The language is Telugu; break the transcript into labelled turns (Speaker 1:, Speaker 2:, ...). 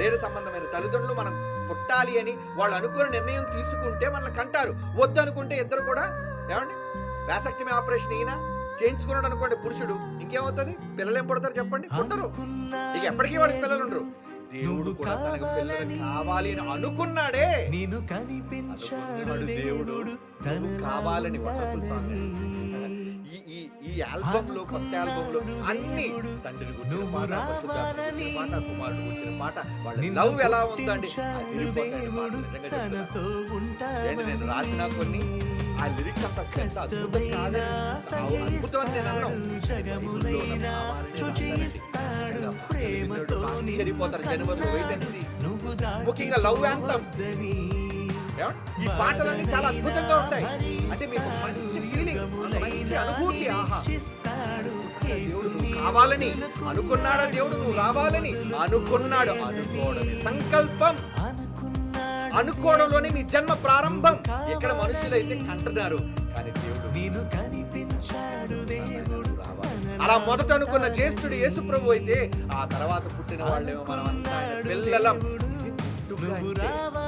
Speaker 1: శరీర సంబంధమైన తల్లిదండ్రులు మనం పుట్టాలి అని వాళ్ళు అనుకున్న నిర్ణయం తీసుకుంటే మనల్ని కంటారు. వద్దు అనుకుంటే ఇద్దరు కూడా ఏమండి? వ్యాసక్టమీ ఆపరేషన్ ఈయన. చేయించుకున్నాడు అనుకోండి పురుషుడు. ఇంకేమవుతుంది? పిల్లలు ఏం పుడతారు చెప్పండి? పుట్టరు. ఇక ఎప్పటికీ వాడికి పిల్లలు ఉండరు. దేవుడు కూడా తనకు పిల్లలు కావాలి అని అనుకున్నాడే.
Speaker 2: నేను కనిపించాడు
Speaker 1: దేవుడు. కావాలని సాంగ్ ఈ ఈ ఈ ఆల్బమ్లో కొత్త ఆల్బమ్లో అన్ని తండ్రి గురించిన పాట కుమారుడు గురించిన వాళ్ళ లవ్ ఎలా ఉందండి? నేను రాసిన కొన్ని ఆ లిరిక్స్ అంత అద్భుతం అద్భుతం నేను అన్నాను జనవరిలో ముఖ్యంగా లవ్ యాంతం ఈ పాటలన్నీ చాలా అద్భుతంగా ఉంటాయి. అంటే మీకు మంచి నువ్వు కావాలని అనుకున్నాడా దేవుడు నువ్వు రావాలని అనుకున్నాడు సంకల్పం. అనుకోవడంలోనే మీ జన్మ ప్రారంభం. ఇక్కడ మనుషులైతే కంటున్నారు కానీ దేవుడు
Speaker 2: నేను కనిపించాడు దేవుడు.
Speaker 1: రావాలి. అలా మొదట అనుకున్న జ్యేష్ఠుడు యేసుప్రభు అయితే ఆ తర్వాత పుట్టిన పిల్లలం.
Speaker 2: నువ్వు రావాలని